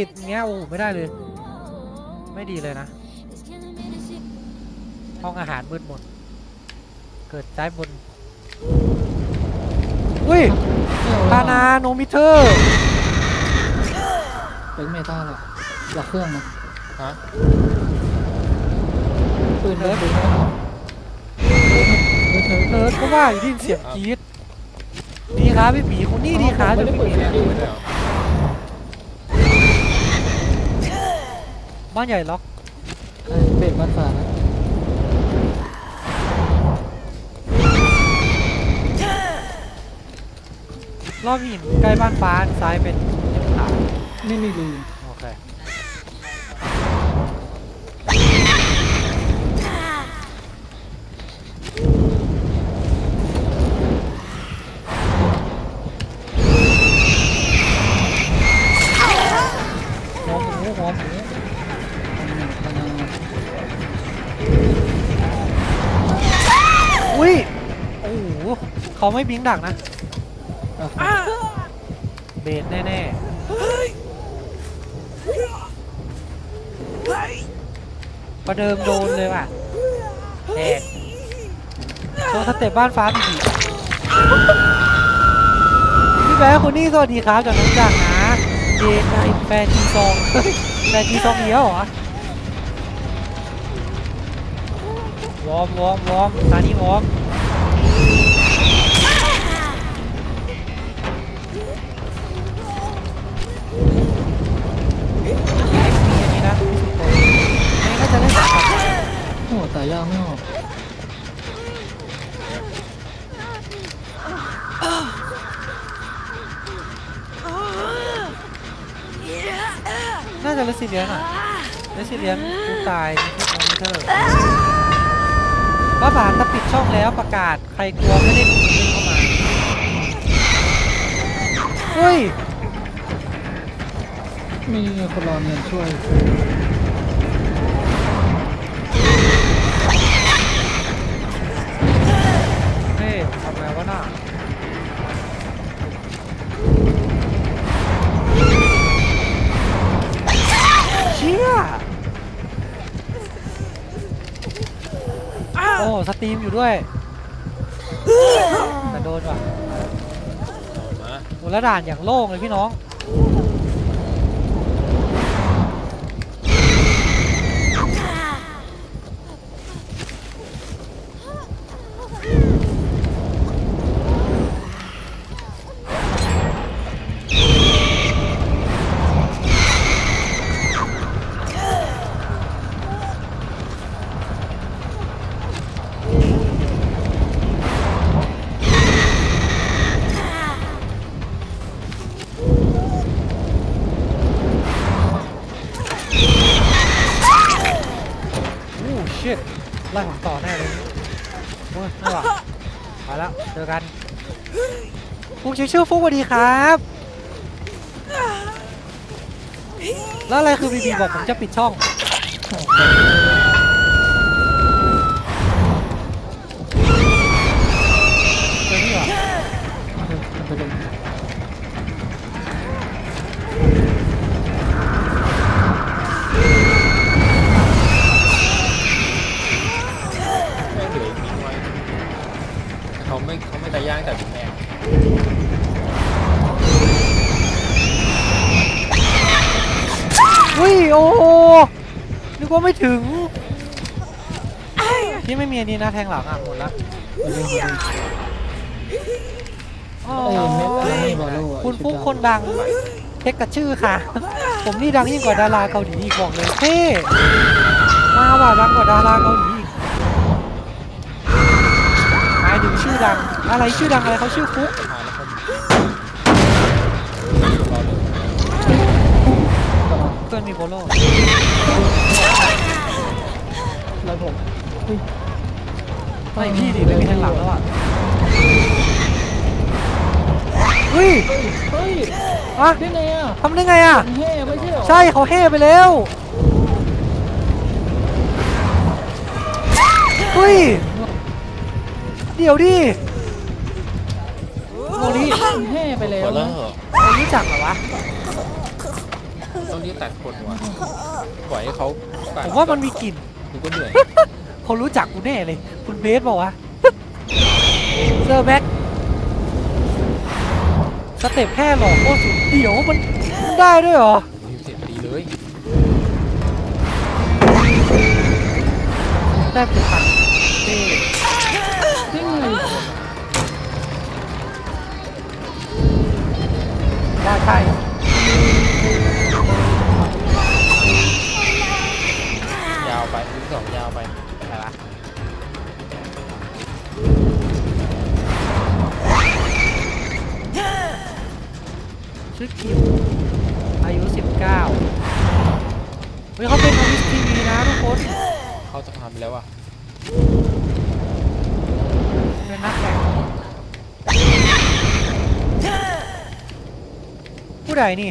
ติดอย่างเงี้ยโอ้โหไม่ได้เลย ไม่ดีเลยนะ ห้องอาหารมืดมนเกิดซ้ายบนอุ้ยพานาโนมิเตอร์เป็นเมตาเลยหลักเครื่องนะฮะปืนเนิร์ดปืนเนิร์ดเนิร์ดเนิร์ดก็ว่าอยู่ที่เสียงกรี๊ดดีครับพี่ผีคนนี้ดีครับไม่ได้เปิดพี่เสียงผีดิไม่ได้เหร บ้านใหญ่ล็อกใช่เป็ดบ้านฟ้านะรอบหินใกล้บ้านฟ้าซ้ายเป็นขาวนี่มีรูโอเค อ้โหเขาไม่บิงดักนะอะเบสแน่ๆประเดิมโดนเลยว่ะแอกโชว์สเต็ปบ้านฟ้าผีพี่แบ๊คนนี้สวัสดีครับจากน้องจักรนะเจนนายแฟนจีซองเฮ้ยแฟนจีซองเดียวเหรอวอร์มวอร์มวอร์มตานี้วอร์ม โอ้แต่ยากไม่ออกน่าจะเลสซิเลียนอะเลสซิเลียนผู้ตายที่คอมพิวเตอร์ ป้าบานถ้าปิดช่องแล้วประกาศใครกลัวไม่ได้ดูเล่นเข้ามาเฮ้ยมีคนรอเงินช่วยเฮ้ยทำไงวะน่ะเชี่ย โอ้สตรีมอยู่ด้วยแต่โดนว่ะเอามาโอ้แล้วด่านอย่างโล่งเลยพี่น้อง อกันฟุกชื่อชื่อฟุกสวัสดีครับ แล้วอะไรคือบีบีบอกผมจะปิดช่อง ว่าไม่ถึงที่ไม่มีอันนี้นะแทงหลังอะหมดละไปเลยไปเลยโอ้เอ้ยเม็ดอะไรยไม่บอลโล่อะคุณฟุกคนดังเทคกับชื่อค่ะ ผมนี่ดังยิ่งกว่าดาราเกาหลีอีกบอกเลยเท่มาว่ะดังกว่าดาราเกาหลีอีกหมายถึงชื่อดัง อะไรชื่อดังอะไรเขาชื่อฟุกทานแล้วเขารอเลยเพื่อนมีโบโล แล้วผมเฮ้ย ไม่พี่ดิไม่มีทางหลังแล้วอะเฮ้ยเฮ้ยอะได้ไงอะทำได้ไงอะมันแห่ไม่ใช่เหรอใช่เขาเฮ่ไปแล้วเฮ้ยเดี๋ยวดิโมลี่มันแห่ไปแล้วพอแล้วนะเหรอเรารู้จักเหรอวะต้องรีบตัดคนว่ะปล่อยให้เขาปั่ผมว่ามันมีกลิ่นกูก็เหนื่อย เขารู้จักกูแน่เลย คุณเบสบอกว่าเซอร์แบ็กสเต็ปแค่หลอกโคตรสุดเดี๋ยวมันมันได้ด้วยเหรอมีเสียงดีเลยได้เป็นพันเท่นี่ไงได้ใช่ยาวไปลูกสองยาวไป ชื่อคิว อายุ 19 เฮ้ยเขาเป็นออฟิสทีวีนะทุกคน เข้าสะพานไปแล้วอะเป็นนักแข่งผู้ใดนี่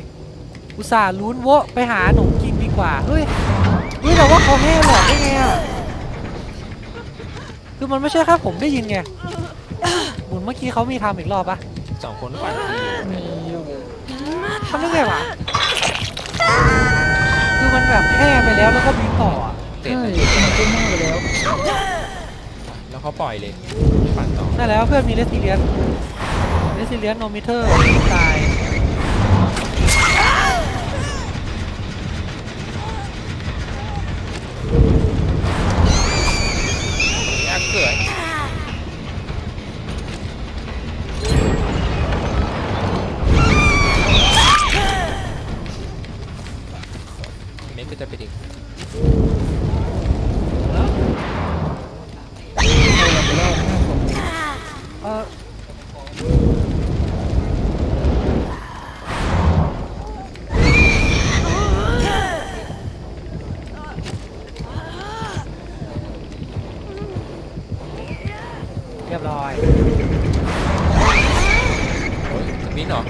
อุตส่าห์ลุ้นโวะไปหาหนมกินดีกว่า เฮ้ย เฮ้ยแต่ว่าเขาแห่หลอดได้ไงอะ คือมันไม่ใช่แค่ผมได้ยินไงหมุนเมื่อกี้เขามีทำอีกรอบปะสองคนปั่นที มีอยู่ทำได้ไงวะคือมันแบบแห่ไปแล้วแล้วก็บิงต่ออะเตะใช่เลยมันก็มากไปแล้วแล้วเขาปล่อยเลยปั่นต่อใช่แล้วเพื่อนมีเรสซิเลียนเรสซิเลียนโนมิเตอร์ตายย มิ้นเหรอ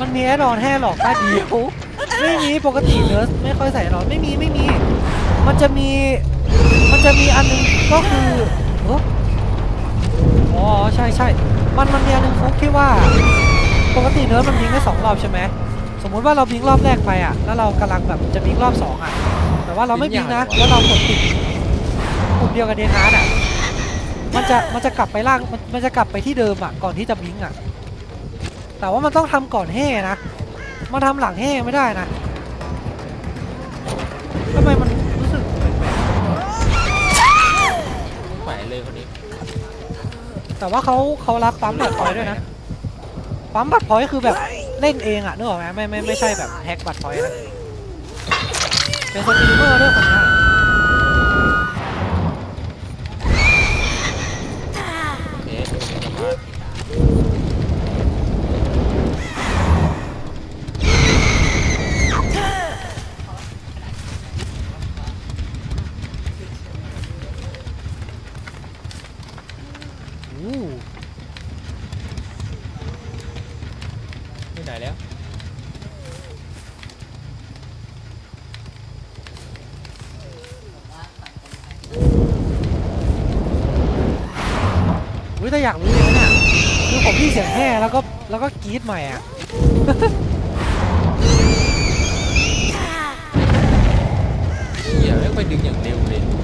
มันมีแอดออนแห่หลอกได้ดียวไม่มีปกติเนิร์สไม่ค่อยใส่แอดออนไม่มีไม่มี มันจะมีมันจะมีอันหนึงก็คือเอออ๋อใช่ใช่มันมันมีอันหนึงฟุกที่ว่า ปกติเนิร์สมันบิงได้สองรอบใช่ไหมสมมุติว่าเราบิงรอบแรกไปอะแล้วเรากำลังแบบจะบิงรอบสองอะแต่ว่าเราไม่บิงนะแล้วเรากดติดปุ่มเดียวกับเดนฮาร์ดอะ มันจะมันจะกลับไปล่างมันมันจะกลับไปที่เดิมอะก่อนที่จะบิงอะ แต่ว่ามันต้องทำก่อนแห่นะมาทำหลังแห่ไม่ได้นะทำไมมันรู้สึกแปลกแขวนเลยคนนี้ๆแต่ว่าเขาเขารับปั๊มบัตรพอยต์ด้วยนะ ปั๊มบัตรพอยต์คือแบบเล่นเองอะนึกออกไหมไม่ไม่ไม่ใช่แบบแฮกบัตรพอยต์นะเป็นสตรีมเมอร์ด้วยคนเนี้ แต่อยากรู้เลยนะเนี่ยคือผมพี่เสียงแห่แล้วก็แล้วก็กรี๊ดใหม่อะเหี้ยไม่งไปดึงอย่างเร็วเลยเหมือนเ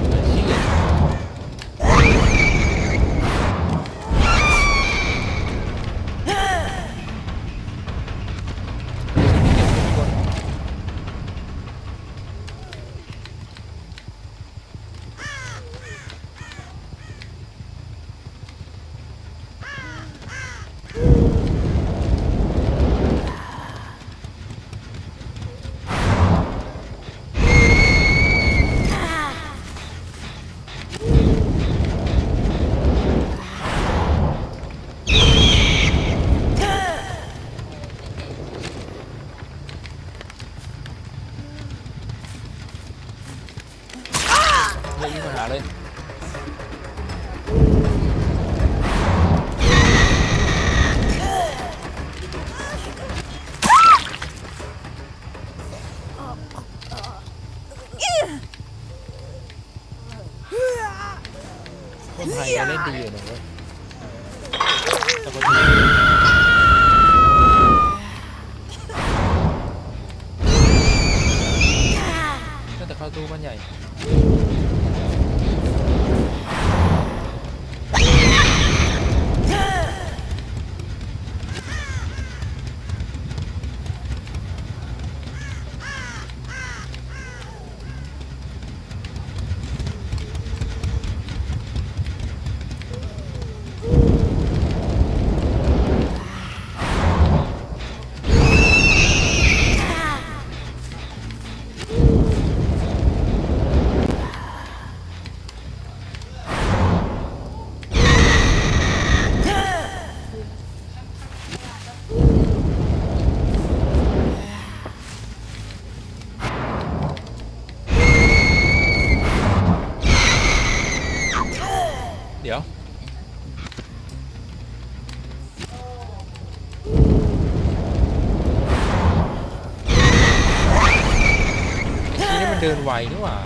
ชี่ย คนไทยก็เล่นดีอยู่นะแต่คยน่จะเข้าตู้บ้านใหญ่ เดินไวนี่หว่า